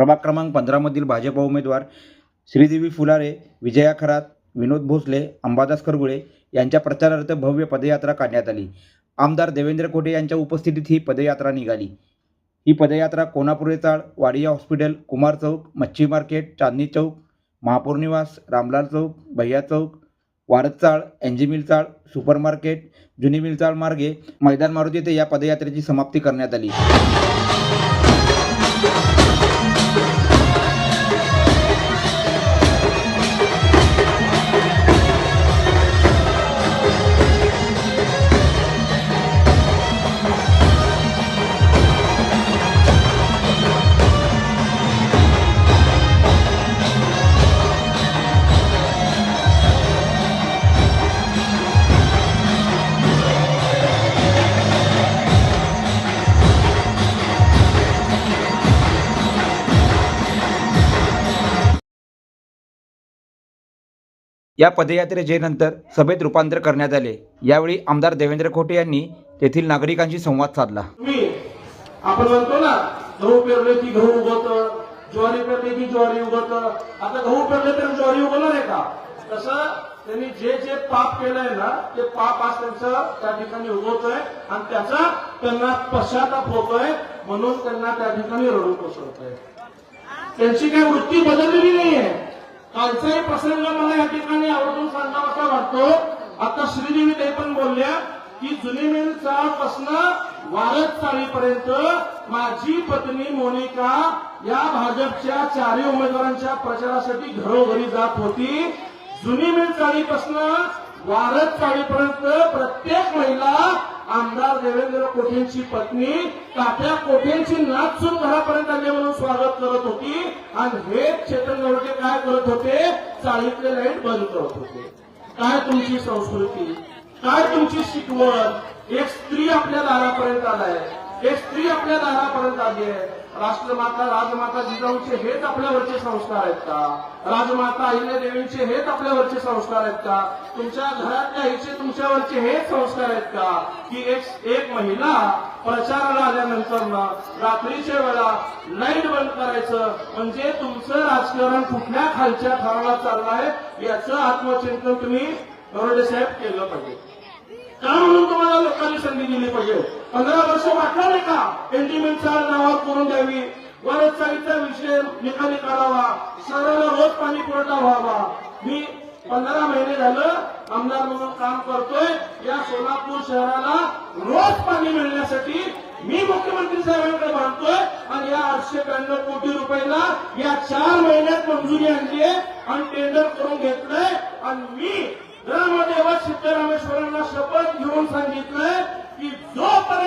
प्रभाग क्रमांक पंधरामधील भाजप उमेदवार श्रीदेवी फुलारे विजया खरात विनोद भोसले अंबादास खरगुळे यांच्या प्रचारार्थ भव्य पदयात्रा काढण्यात आली. आमदार देवेंद्र कोटे यांच्या उपस्थितीत ही पदयात्रा निघाली. ही पदयात्रा कोणापुरे चाळ वाडिया हॉस्पिटल कुमार चौक मच्छी मार्केट चांदणी चौक महापौर निवास रामलाल चौक भैया चौक वारद चाळ एनजी मिल चाळ सुपर मार्केट जुनी मिल चाळ मार्गे मैदान मारुती येथे या पदयात्रेची समाप्ती करण्यात आली. या पदयात्रेचे नंतर सभेत रूपांतर करण्यात आले. यावेळी आमदार देवेंद्र खोटे यांनी तेथील नागरिकांशी संवाद साधला. आपण म्हणतो ना गहू पेरले की गहू उगवत ज्वारी पेरले की ज्वारी उगवत. आता गहू पेरले तर ज्वारी उगवणार आहे का? तसं त्यांनी जे जे पाप केलंय ना ते पाप आज त्यांचं त्या ठिकाणी उगवतोय आणि त्याचा त्यांना पश्चाताप होतोय म्हणून त्यांना त्या ठिकाणी रडू कोसळतोय. त्यांची काही वृत्ती बदललेली नाहीये. कालचाही प्रसंग मला या ठिकाणी आवर्जून सांगावासा वाटतो. आता श्रीदेवी ते पण बोलल्या की जुनी मिल चाळपासून वारद चाळीपर्यंत माझी पत्नी मोनिका या भाजपच्या चारही उमेदवारांच्या प्रचारासाठी घरोघरी जात होती. जुनी मिल चाळीपासून वारद चाळीपर्यंत प्रत्येक महिला आमदार देवेंद्र कोठेंची पत्नी तात्या कोठेंची नाचून घरापर्यंत आले म्हणून स्वागत करत होती. आणि हे चेतन गवडके काय करत होते? चाळीतले लाइट बंद करत होते. काय तुमची संस्कृती? काय तुमची शिकवण? एक स्त्री आपल्या दारापर्यंत आलाय. एक स्त्री आपल्या दारापर्यंत आली आहे. राष्ट्रमाता राजमाता जिजाऊचे हेच आपल्यावरचे संस्कार आहेत का? राजमाता अहिल्यादेवींचे हेच आपल्यावरचे संस्कार आहेत का? तुमच्या घरातल्या हिचे तुमच्यावरचे हेच संस्कार आहेत का? की एक एक महिला प्रचाराला आल्यानंतर ना रात्रीच्या वेळा लाइट बंद करायचं म्हणजे तुमचं राजकारण कुठल्या खालच्या थराला चाललंय याचं आत्मचिंतन तुम्ही गरोडे साहेब केलं पाहिजे. का म्हणून तुम्हाला लोकांनी दिली पाहिजे. पंधरा वर्ष वाटणार नाही का? एंटीमेंटच्या नावावर करून द्यावी. वरचाळीचा विषय निकाली काढावा शहराला रोज पाणी पुरवठा व्हावा. मी पंधरा महिने झालं आमदार म्हणून काम करतोय. या सोलापूर शहराला रोज पाणी मिळण्यासाठी मी मुख्यमंत्री साहेबांकडे मानतोय आणि या आठशे ब्याण्णव कोटी रुपयाला या चार महिन्यात मंजुरी आणली आहे. आणि टेंडर करून घेतलंय. आणि मी ग्रामदेवत सिद्धरामेश्वरांना शपथ घेऊन सांगितलंय. y el sopa